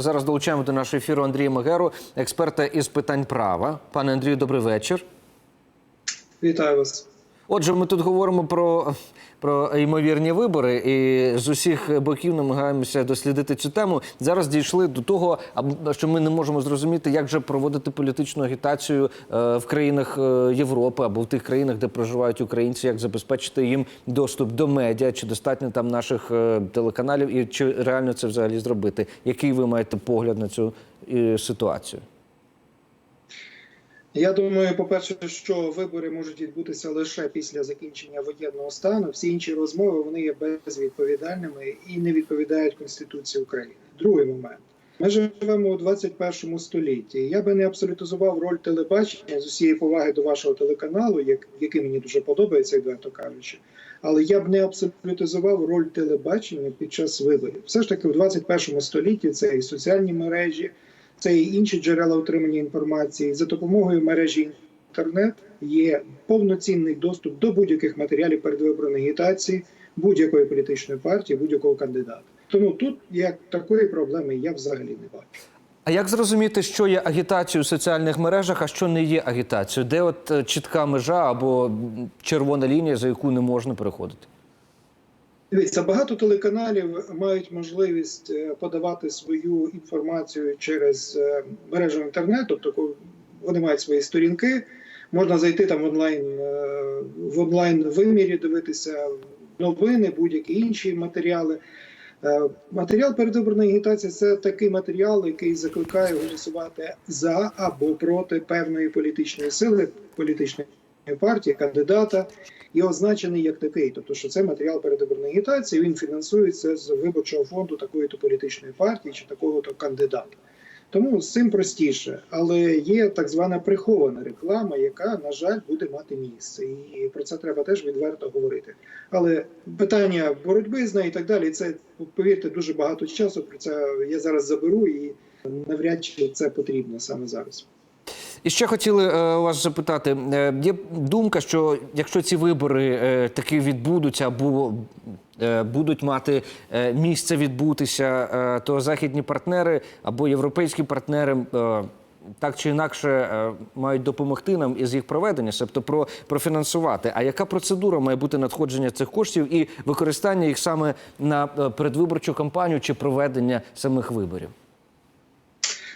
Зараз долучаємо до нашого ефіру Андрія Магеру, експерта із питань права. Пане Андрію, добрий вечір. Вітаю вас. Отже, ми тут говоримо про, про ймовірні вибори, і з усіх боків намагаємося дослідити цю тему. Зараз дійшли до того, що ми не можемо зрозуміти, як же проводити політичну агітацію е, в країнах е, Європи або в тих країнах, де проживають українці, як забезпечити їм доступ до медіа, чи достатньо там наших е, телеканалів, і чи реально це взагалі зробити? Який ви маєте погляд на цю ситуацію? Я думаю, по-перше, що вибори можуть відбутися лише після закінчення воєнного стану. Всі інші розмови вони є безвідповідальними і не відповідають Конституції України. Другий момент. Ми живемо у 21 столітті. Я би не абсолютизував роль телебачення з усієї поваги до вашого телеканалу, як, який мені дуже подобається, відверто кажучи. Але я б не абсолютизував роль телебачення під час виборів. Все ж таки, у 21 столітті це і соціальні мережі, це і інші джерела отримання інформації. За допомогою мережі інтернет є повноцінний доступ до будь-яких матеріалів передвиборної агітації будь-якої політичної партії, будь-якого кандидата. Тому тут як такої проблеми я взагалі не бачу. А як зрозуміти, що є агітацією в соціальних мережах, а що не є агітацією? Де от е, чітка межа або червона лінія, за яку не можна переходити? Дивіться, багато телеканалів мають можливість е, подавати свою інформацію через е, мережу інтернет, тобто вони мають свої сторінки. Можна зайти там в онлайн е, в онлайн вимірі, дивитися новини, будь-які інші матеріали. Матеріал передвиборної агітації це такий матеріал, який закликає голосувати за або проти певної політичної сили, політичної партії, кандидата, і означений як такий. Тобто, що це матеріал передвиборної агітації, він фінансується з виборчого фонду такої-то політичної партії чи такого-то кандидата. Тому з цим простіше, але є так звана прихована реклама, яка, на жаль, буде мати місце, і про це треба теж відверто говорити. Але питання боротьби з нею і так далі, це повірте дуже багато часу. Про це я зараз заберу, і навряд чи це потрібно саме зараз. І ще хотіли е, вас запитати: е, є думка, що якщо ці вибори е, таки відбудуться або будуть мати місце відбутися, то західні партнери або європейські партнери. так чи інакше мають допомогти нам із їх проведення, тобто про профінансувати. А яка процедура має бути надходження цих коштів і використання їх саме на передвиборчу кампанію чи проведення самих виборів?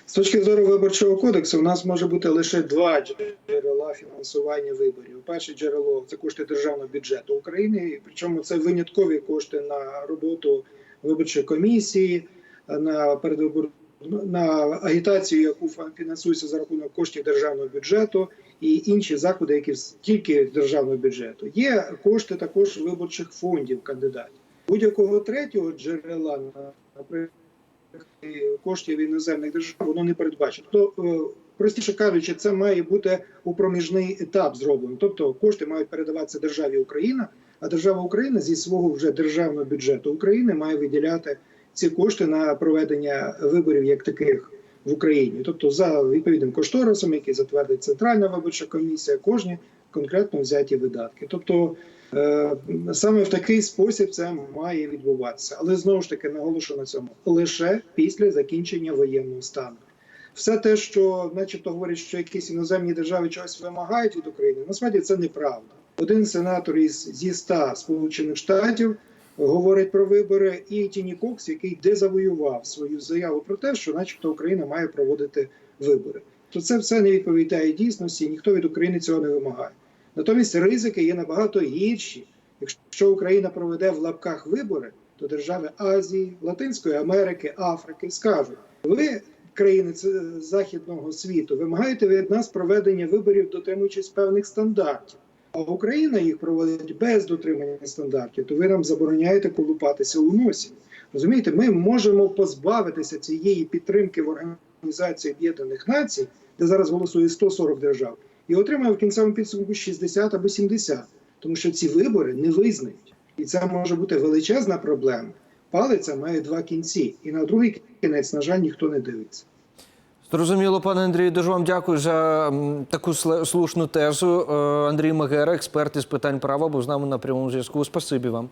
З точки зору виборчого кодексу, у нас може бути лише два джерела фінансування виборів. Перше джерело це кошти державного бюджету України, причому це виняткові кошти на роботу виборчої комісії, на передвибор на агітацію, яку фінансується за рахунок коштів державного бюджету, і інші заходи, які тільки державного бюджету. Є кошти також виборчих фондів кандидатів. Будь-якого третього джерела, наприклад коштів іноземних держав воно не передбачено. Тобто, е, простіше кажучи, це має бути у проміжний етап зроблено. Тобто кошти мають передаватися державі Україна, а держава Україна зі свого вже державного бюджету України має виділяти ці кошти на проведення виборів як таких в Україні. Тобто, за відповідним кошторисом, який затвердить Центральна виборча комісія, кожні конкретно взяті видатки. Тобто Е, Саме в такий спосіб це має відбуватися, але знову ж таки наголошую на цьому лише після закінчення воєнного стану. Все те, що, начебто, говорять, що якісь іноземні держави чогось вимагають від України, насправді це неправда. Один сенатор із зі 100 сполучених штатів говорить про вибори, і Тіні Кокс, який дезавоював свою заяву про те, що, начебто, Україна має проводити вибори. То це все не відповідає дійсності, ніхто від України цього не вимагає. Натомість ризики є набагато гірші. Якщо Україна проведе в лапках вибори, то держави Азії, Латинської Америки, Африки скажуть: ви, країни західного світу, вимагаєте від нас проведення виборів, дотримуючись певних стандартів. А Україна їх проводить без дотримання стандартів, то ви нам забороняєте колупатися у носі. Розумієте, ми можемо позбавитися цієї підтримки в Організації Об'єднаних Націй, де зараз голосує 140 держав і отримає в кінцевому підсумку 60 або 70, тому що ці вибори не визнають, і це може бути величезна проблема. Палиця має два кінці, і на другий кінець, на жаль, ніхто не дивиться. Зрозуміло, пане Андрію, дуже вам дякую за таку слушну тезу. Е, Андрій Магера, експерт із питань права, був з нами на прямому зв'язку. Спасибі вам.